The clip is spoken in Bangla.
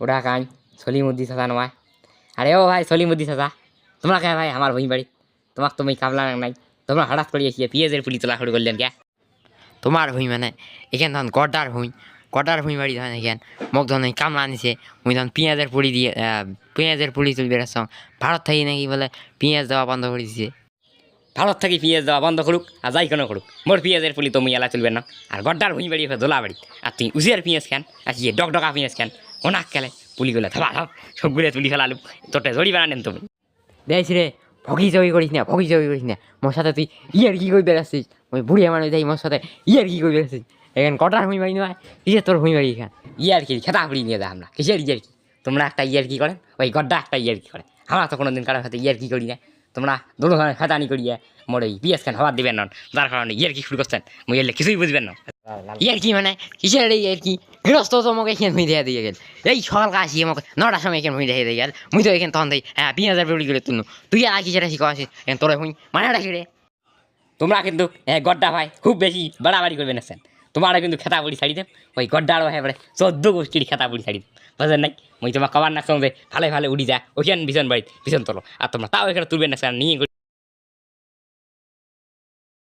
ওটা কান সলিমুদ্দি চাচা নয় আরে ও ভাই সলিমুদ্দি চাচা। তোমরা কে ভাই? আমার ভূমি বাড়ি তোমাক তুমি কামলা নাই। তোমরা হঠাৎ করে এসে পিঁয়াজের পুলি তোলা শুরু করলেন কে? তোমার ভুঁই মানে এখান তখন গড্ডার ভুঁই। গড্ডার ভুঁই বাড়ি ধরেন এখান। মোক ধরেন কামলা আনিছে। মুই তখন পেঁয়াজের পুলি দিয়ে পেঁয়াজের পুলি তুলবে রাখছাম ভারত থেকে নাকি বলে পেঁয়াজ দেওয়া বন্ধ করে দিছে। ভারত থেকে পিঁয়াজ দেওয়া বন্ধ করুক আর যাই কোনো করুক। মোর পিঁয়াজের পুলি তুমি এলা চলবে না। আর গড্ডার ভূমি বাড়ি দোলা বাড়ি আর তুই উজিয়ার পিঁয়াজ খান আর কি ডকডকা পিঁয়াজ খান। ওনাক খেলে পুলিগুলো থাবা থাপ সবগুলো তুলি ফেলালু। তোরটা জড়ি বানানেন তুমি। দেখ রে ভগি চগি করিস না ভগি চগি করিস না। মোর সাথে তুই ইয়ার কি করে বেড়াচ্ছিস ওই বুড়িয়া মানুষ যাই মোর সাথে ইয়ার কি করে বেড়াচ্ছিস এখান কটার ভুঁই বাড়ি নয় কিসে তোর ভুঁই বাড়ি এখান ইয়ার কি খেতা পুলি নিয়ে দেয় আমরা কিসের ইয়ার কি? তোমরা একটা ইয়ার কি করেন? ওই গড্ডা একটা ইয়ার কি করে আমরা তো কোনো দিন কারোর সাথে ইয়ার কি করি না। তোমরা দুটো ধরনের খেতানি করিয়ে মোর এই পিএস খান হওয়ার দিবেন না। যার কারণে ইয়ার কি শুরু করছেন মুই এলে কিছুই বুঝবেন না। ইয়ার কি মানে? কিসের এই ইয়ার কি? গৃহস্থ তো আমাকে এখানে ভুঁই দেয়া দিয়ে গেল এই সকাল আসি, আমাকে নটার সময় এখানে ভুঁই দেখিয়ে দিয়ে গেল মুই তো এখানে তখন দেই হ্যাঁ তিন হাজার পুলি করে তুলনু। তুই আর কিসের শিখা আসিস এখানে তোর ভুঁই মানে রাখি রে তোমরা কিন্তু হ্যাঁ গড্ডা ভাই, খুব বেশি বাড়াবাড়ি করবে না, স্যার। তোমরা কিন্তু খেতা বুড়ি ছাড়ি দেব। ওই গড্ডার ভাই এবারে চোদ্দ গোষ্ঠীর খেতা বুড়ি ছাড়ি দেব। বুঝলেন নাই? মুই তোমার কবার না সঙ্গে ভালো ভালো উড়ি যা, ওখানে ভীষণ বাড়ি, ভীষণ তোলো। আর তোমরা তাও এখানে তুলবে না, স্যার, নিয়ে